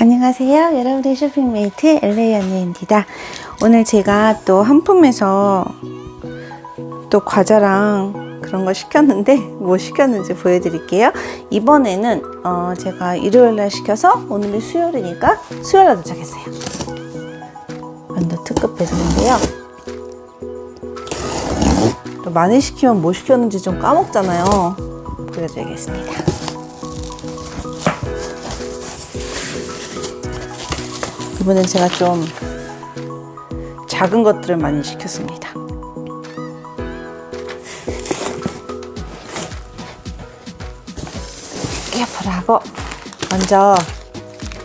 안녕하세요. 여러분의 쇼핑메이트 LA 언니입니다. 오늘 제가 또 한품에서 또 과자랑 그런 거 시켰는데 뭐 시켰는지 보여드릴게요. 이번에는 어 제가 일요일날 시켜서 오늘이 수요일이니까 수요일날 도착했어요. 완전 특급 배송인데요. 또 많이 시키면 뭐 시켰는지 좀 까먹잖아요. 보여드리겠습니다. 이번엔 제가 좀 작은 것들을 많이 시켰습니다. 하고 먼저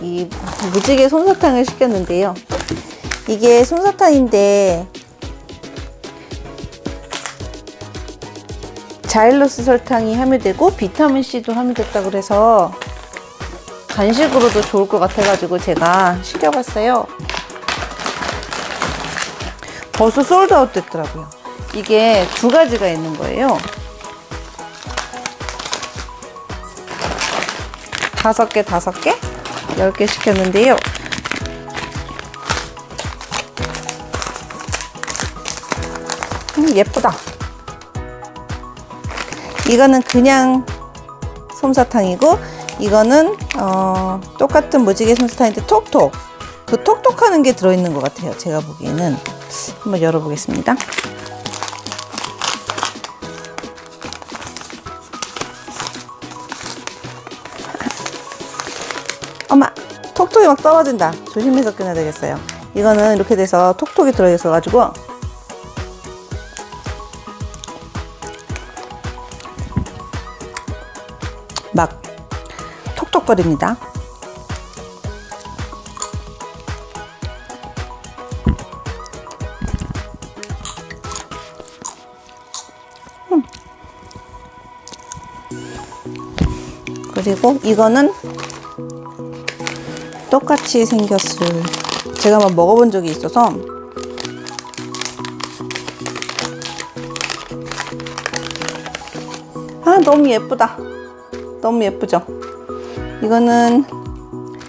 이 무지개 솜사탕을 시켰는데요. 이게 솜사탕인데 자일로스 설탕이 함유되고 비타민 C도 함유됐다고 그래서 간식으로도 좋을 것 같아가지고 제가 시켜봤어요. 벌써 솔드아웃 됐더라고요. 이게 두 가지가 있는 거예요. 다섯 개, 다섯 개, 열 개 시켰는데요. 음, 예쁘다. 이거는 그냥 솜사탕이고 이거는 어, 똑같은 무지개 솜사탕인데 톡톡. 그 톡톡하는 게 들어있는 것 같아요 제가 보기에는. 한번 열어보겠습니다. 엄마 톡톡이 막 떨어진다. 조심해서 끊어야 되겠어요. 이거는 이렇게 돼서 톡톡이 들어있어 가지고. 막 톡톡거립니다. 음. 그리고 이거는 똑같이 생겼을 제가 한번 먹어본 적이 있어서 아 너무 예쁘다 너무 예쁘죠 이거는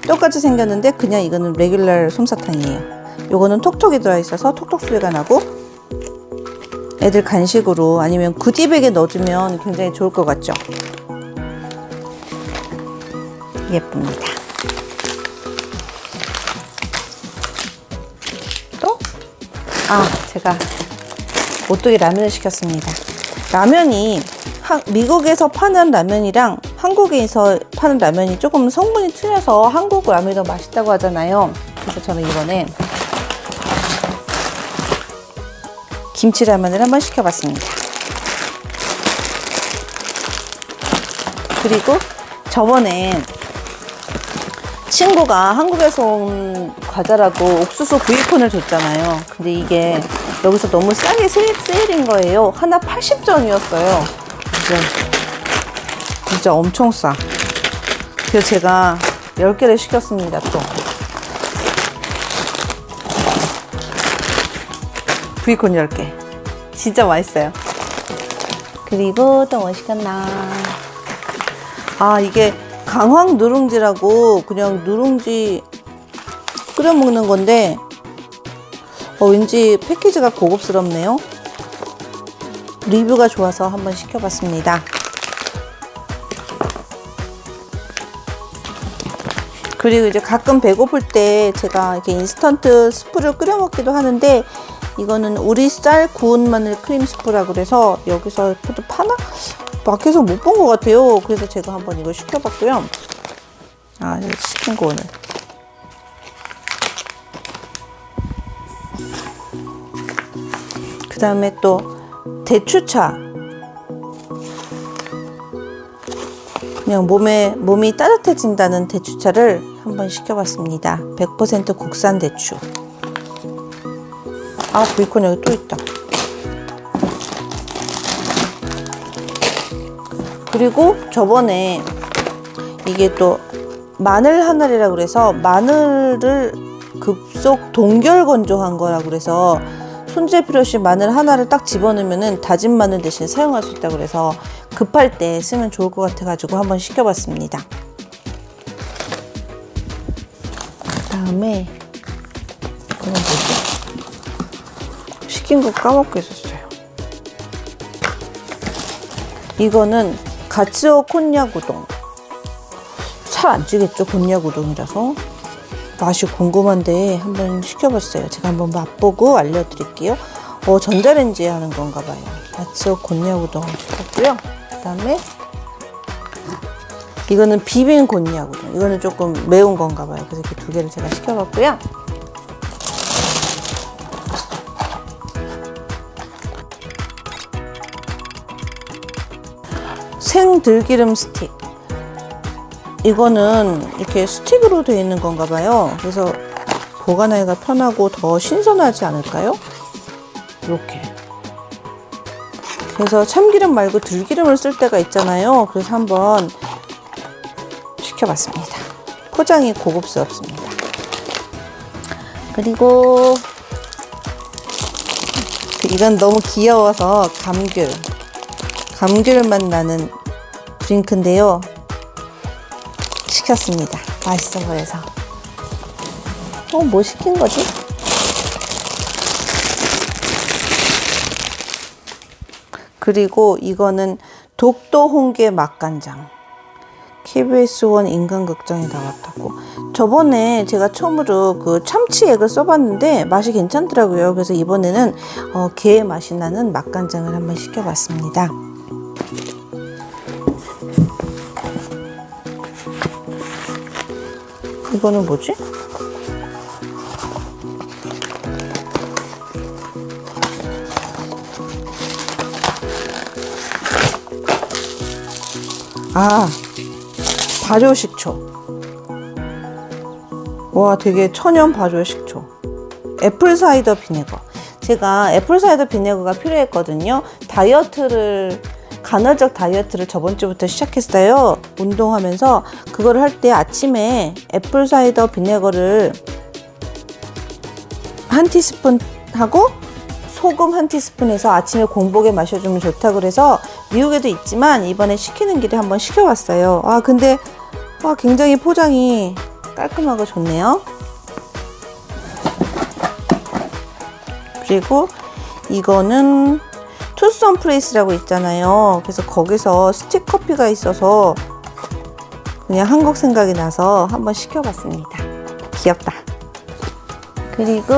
똑같이 생겼는데 그냥 이거는 레귤러 솜사탕이에요. 요거는 톡톡이 들어있어서 톡톡 소리가 나고 애들 간식으로 아니면 구디백에 넣어주면 굉장히 좋을 것 같죠? 예쁩니다. 또? 아 제가 오뚜기 라면을 시켰습니다 라면이 하- 미국에서 파는 라면이랑 한국에서 파는 라면이 조금 성분이 틀려서 한국 라면이 더 맛있다고 하잖아요. 그래서 저는 이번에 김치 라면을 한번 시켜봤습니다. 그리고 저번에 친구가 한국에서 온 과자라고 옥수수 구이콘을 줬잖아요. 근데 이게 여기서 너무 싸게 세일, 세일인 거예요. 하나 80전이었어요. 진짜 엄청 싸. 그래서 제가 10개를 시켰습니다, 또. 구이콘 10개. 진짜 맛있어요. 그리고 또 뭐 시켰나. 아, 이게 강황 누룽지라고 그냥 누룽지 끓여 먹는 건데, 어, 왠지 패키지가 고급스럽네요. 리뷰가 좋아서 한번 시켜봤습니다. 그리고 이제 가끔 배고플 때 제가 이렇게 인스턴트 스프를 끓여 먹기도 하는데 이거는 우리 쌀 구운 마늘 크림 스프라 그래서 여기서 또 파나? 밖에서 못 본 것 같아요. 그래서 제가 한번 이거 시켜봤고요. 아, 시킨 거 오늘. 그 다음에 또 대추차. 그냥 몸에 몸이 따뜻해진다는 대추차를 한번 시켜봤습니다. 100% 국산 대추. 아, 베이컨 여기 또 있다. 그리고 저번에 이게 또 마늘 하늘이라 그래서 마늘을 급속 동결 건조한 거라 그래서 손질 필요 없이 마늘 하나를 딱 집어넣으면 다진 마늘 대신 사용할 수 있다고 그래서 급할 때 쓰면 좋을 것 같아가지고 한번 시켜봤습니다. 그다음에 이거는 뭐지? 시킨 거 까먹고 있었어요. 이거는 가츠오 콘약 우동. 살안 찌겠죠? 곤약 우동이라서. 맛이 궁금한데 한번 시켜봤어요. 제가 한번 맛보고 알려드릴게요. 어, 전자레인지에 하는 건가 봐요. 가츠오 곤약 우동 시켰고요. 그 다음에 이거는 비빔 곤약 우동. 이거는 조금 매운 건가 봐요. 그래서 이렇게 두 개를 제가 시켜봤고요. 생들기름 스틱. 이거는 이렇게 스틱으로 되어 있는 건가 봐요. 그래서 보관하기가 편하고 더 신선하지 않을까요? 이렇게. 그래서 참기름 말고 들기름을 쓸 때가 있잖아요. 그래서 한번 시켜봤습니다. 포장이 고급스럽습니다. 그리고 이건 너무 귀여워서 감귤. 감귤 맛 나는 드링크인데요. 시켰습니다. 맛있어 보여서. 어, 뭐 시킨 거지? 그리고 이거는 독도 홍게 맛간장. KBS1 인간극장에 나왔다고. 저번에 제가 처음으로 그 참치액을 써봤는데 맛이 괜찮더라고요. 그래서 이번에는 어, 게 맛이 나는 맛간장을 한번 시켜봤습니다. 이거는 뭐지? 아, 발효 식초. 와, 되게 천연 발효 식초. 애플 사이더 비네거. 제가 애플 사이더 비네거가 필요했거든요. 다이어트를 간헐적 다이어트를 저번 주부터 시작했어요. 운동하면서 그거를 할 때 아침에 애플 사이더 비네거를 한 티스푼 하고 소금 한 티스푼 해서 아침에 공복에 마셔주면 좋다고 그래서 미국에도 있지만 이번에 시키는 길에 한번 시켜봤어요. 아 근데 아, 굉장히 포장이 깔끔하고 좋네요. 그리고 이거는 투썸 플레이스라고 있잖아요. 그래서 거기서 스틱 커피가 있어서 그냥 한국 생각이 나서 한번 시켜봤습니다. 귀엽다. 그리고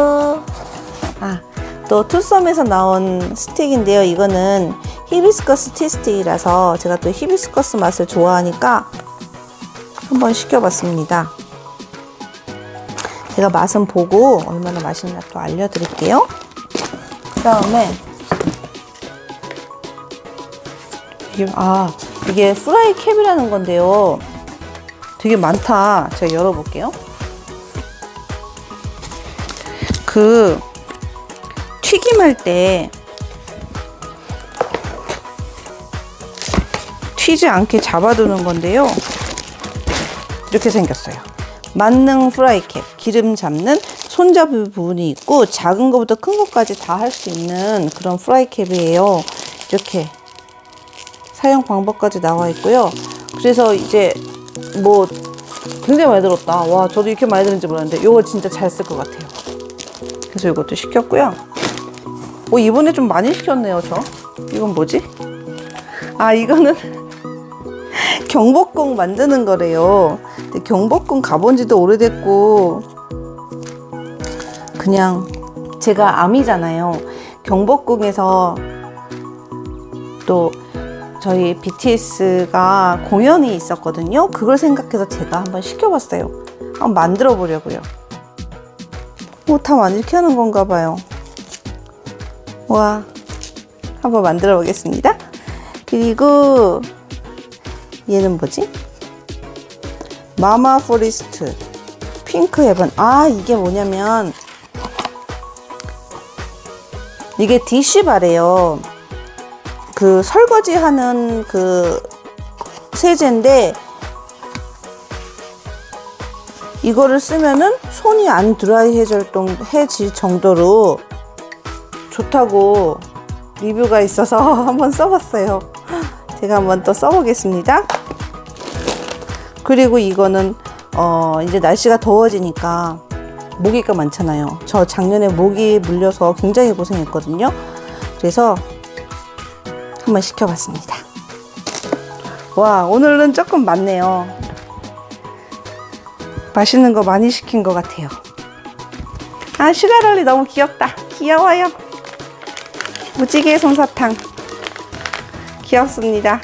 아, 또 투썸에서 나온 스틱인데요. 이거는 히비스커스 티 스틱이라서 제가 또 히비스커스 맛을 좋아하니까 한번 시켜봤습니다. 제가 맛은 보고 얼마나 맛있나 또 알려드릴게요. 그 다음에 이게, 아, 이게 프라이 캡이라는 건데요. 되게 많다. 제가 열어볼게요. 그, 튀김할 때, 튀지 않게 잡아두는 건데요. 이렇게 생겼어요. 만능 프라이 캡, 기름 잡는 손잡이 부분이 있고, 작은 것부터 큰 것까지 다 할 수 있는 그런 프라이 캡이에요. 이렇게 사용 방법까지 나와 있고요. 그래서 이제 뭐 굉장히 많이 들었다. 와, 저도 이렇게 많이 들은지 몰랐는데 이거 진짜 잘 쓸 것 같아요. 그래서 이것도 시켰고요. 오, 이번에 좀 많이 시켰네요, 저. 이건 뭐지? 아, 이거는 경복궁 만드는 거래요. 근데 경복궁 가본 지도 오래됐고, 그냥 제가 암이잖아요. 경복궁에서 또 저희 BTS가 공연이 있었거든요. 그걸 생각해서 제가 한번 시켜봤어요. 한번 만들어 보려고요. 오, 다 많이 이렇게 하는 건가 봐요. 와, 한번 만들어 보겠습니다. 그리고 얘는 뭐지? 마마 포리스트 핑크 헤븐. 아, 이게 뭐냐면 이게 디쉬바래요. 그 설거지 하는 그 세제인데 이거를 쓰면은 손이 안 드라이해질 정- 해질 정도로 좋다고 리뷰가 있어서 한번 써봤어요. 제가 한번 또 써보겠습니다. 그리고 이거는 어 이제 날씨가 더워지니까 모기가 많잖아요. 저 작년에 모기 물려서 굉장히 고생했거든요. 그래서 한번 시켜봤습니다. 와 오늘은 조금 많네요. 맛있는 거 많이 시킨 것 같아요. 아 슈가롤리 너무 귀엽다. 귀여워요. 무지개 솜사탕 귀엽습니다.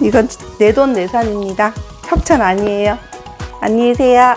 이건 내돈 내산입니다. 협찬 아니에요. 안녕히 계세요.